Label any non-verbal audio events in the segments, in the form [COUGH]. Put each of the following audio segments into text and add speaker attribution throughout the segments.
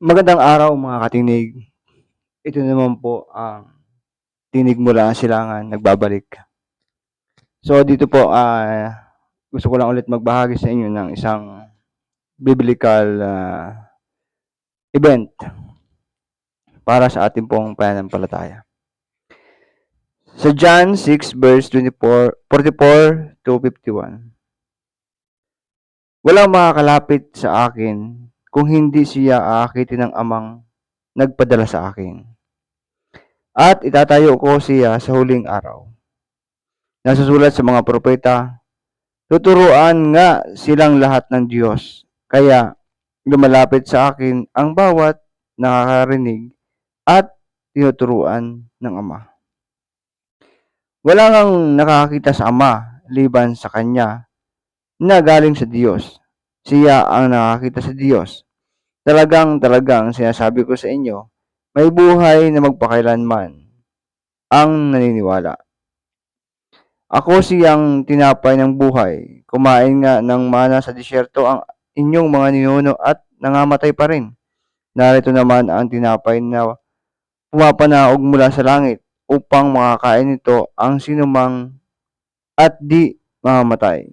Speaker 1: Magandang araw mga katinig. Ito naman po ang tinig mula sa silangan, nagbabalik. So dito po, ah, gusto ko lang ulit magbahagi sa inyo ng isang biblical ah, event para sa ating pong pananampalataya. Sa John 6 verse 24, 44 to 51. Walang makakalapit sa akin kung hindi siya aakitin ng amang nagpadala sa akin. At itatayo ko siya sa huling araw. Nasusulat sa mga propeta, tuturuan nga silang lahat ng Diyos. Kaya lumalapit sa akin ang bawat nakakarinig at tinuturuan ng Ama. Wala ngang nakakita sa Ama liban sa Kanya na galing sa Diyos. Siya ang nakakita sa Diyos. Talagang talagang sinasabi ko sa inyo, may buhay na magpakailanman ang naniniwala. Ako siyang tinapay ng buhay. Kumain nga ng mana sa disyerto ang inyong mga ninuno at nangamatay pa rin. Narito naman ang tinapay na pumapanaog mula sa langit upang makakain nito ang sinumang at di mamamatay.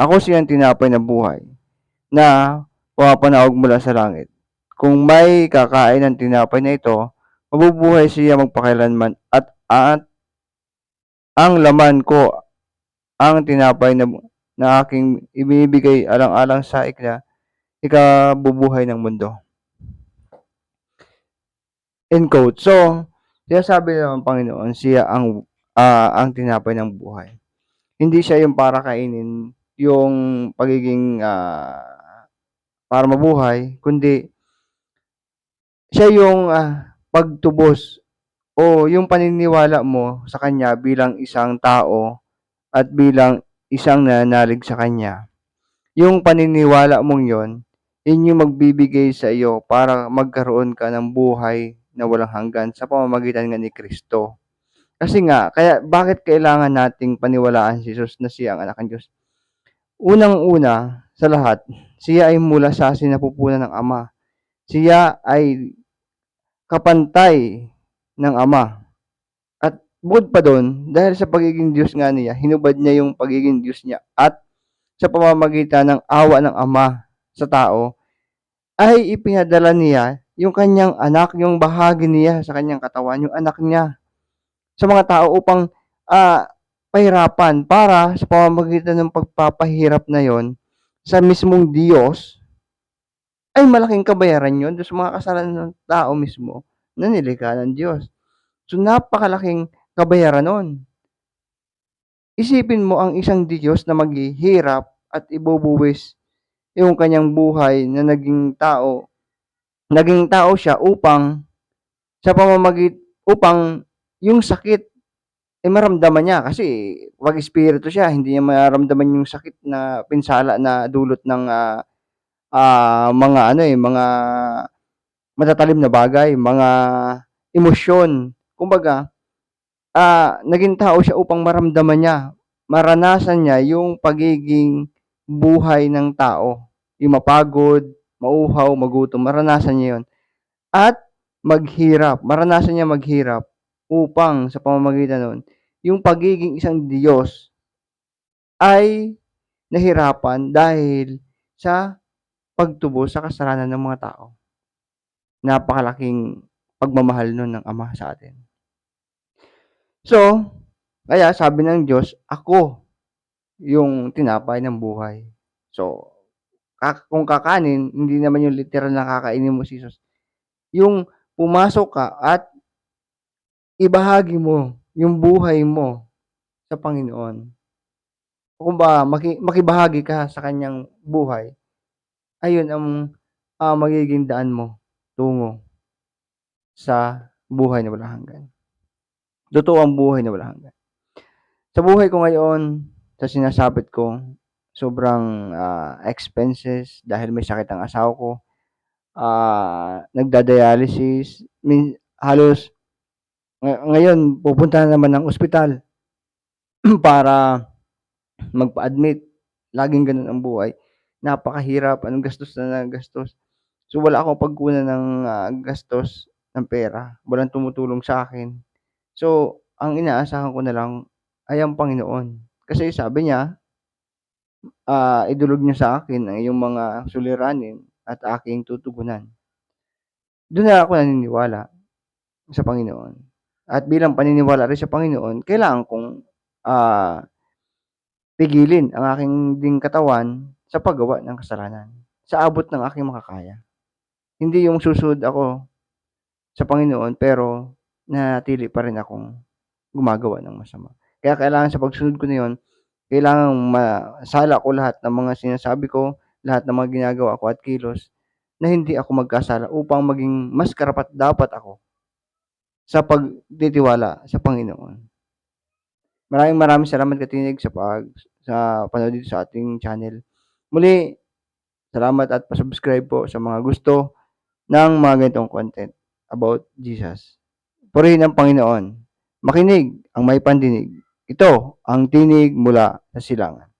Speaker 1: Ako siyang tinapay na buhay na pumapanaog mula sa langit. Kung may kakain ng tinapay na ito, mabubuhay siya magpakailanman at, at ang laman ko ang tinapay na, na aking ibibigay alang-alang sa ikna, ikabubuhay ng mundo. End quote. So, siya sabi ng Panginoon, siya ang uh, ang tinapay ng buhay. Hindi siya yung para kainin yung pagiging uh, para mabuhay, kundi siya yung uh, pagtubos o yung paniniwala mo sa kanya bilang isang tao at bilang isang nananalig sa kanya. Yung paniniwala mong yon, yun yung magbibigay sa iyo para magkaroon ka ng buhay na walang hanggan sa pamamagitan nga ni Kristo. Kasi nga, kaya bakit kailangan nating paniwalaan si Jesus na siya ang anak ng Diyos? Unang-una sa lahat, siya ay mula sa sinapupunan ng Ama. Siya ay kapantay ng Ama. At bukod pa doon, dahil sa pagiging Diyos nga niya, hinubad niya yung pagiging Diyos niya at sa pamamagitan ng awa ng Ama sa tao, ay ipinadala niya yung kanyang anak, yung bahagi niya sa kanyang katawan, yung anak niya sa mga tao upang uh, pahirapan para sa pamamagitan ng pagpapahirap na yon sa mismong Diyos ay malaking kabayaran yon sa mga kasalanan ng tao mismo na nilikha ng Diyos. So napakalaking kabayaran nun. Isipin mo ang isang Diyos na maghihirap at ibubuwis yung kanyang buhay na naging tao. Naging tao siya upang sa pamamagit upang yung sakit eh maramdaman niya kasi wag espiritu siya, hindi niya maramdaman yung sakit na pinsala na dulot ng uh, uh, mga ano eh, mga matatalim na bagay, mga emosyon. Kumbaga, uh, naging tao siya upang maramdaman niya, maranasan niya yung pagiging buhay ng tao. Yung mapagod, mauhaw, magutom, maranasan niya yon At maghirap, maranasan niya maghirap upang sa pamamagitan nun, yung pagiging isang Diyos ay nahirapan dahil sa pagtubo sa kasalanan ng mga tao. Napakalaking pagmamahal nun ng Ama sa atin. So, kaya sabi ng Diyos, ako yung tinapay ng buhay. So, kung kakanin, hindi naman yung literal na kakainin mo si Jesus. Yung pumasok ka at ibahagi mo yung buhay mo sa Panginoon. Kung ba maki, makibahagi ka sa kanyang buhay, ayun ang uh, magiging daan mo tungo sa buhay na walang hanggan. Totoo ang buhay na walang hanggan. Sa buhay ko ngayon, sa sinasabit ko, sobrang uh, expenses dahil may sakit ang asawa ko. Uh, nagda-dialysis, min, halos ngayon, pupunta na naman ng ospital [CLEARS THROAT] para magpa-admit. Laging ganun ang buhay. Napakahirap. Anong gastos na gastos. So, wala akong pagkunan ng, ah, gastos ng pera, walang tumutulong sa'kin. So, ang inaasahan ko na lang ay ang Panginoon. Kasi sabi niya ah, idulog niyo sa akin ang iyong mga suliranin at aking tutugunan. Do'n na ako naniniwala sa Panginoon. At bilang paniniwala rin sa Panginoon, kailangan kong, ah, pigilin ang aking ding katawan sa paggawa ng kasalanan, sa abot ng aking makakaya. Hindi yung susunod ako sa Panginoon pero nananatili pa rin akong gumagawa ng masama. Kaya kailangan sa pagsunod ko na yun, kailangang masala ko lahat ng mga sinasabi ko, lahat ng mga ginagawa ko at kilos na hindi ako magkasala upang maging mas karapat-dapat ako sa pagtitiwala sa Panginoon. Maraming maraming salamat katinig sa pag sa panonood dito sa ating channel. Muli, salamat at pa-subscribe po sa mga gusto ng mga ganitong content about Jesus. Purihin ang Panginoon. Makinig ang may pandinig. Ito ang tinig mula sa silangan.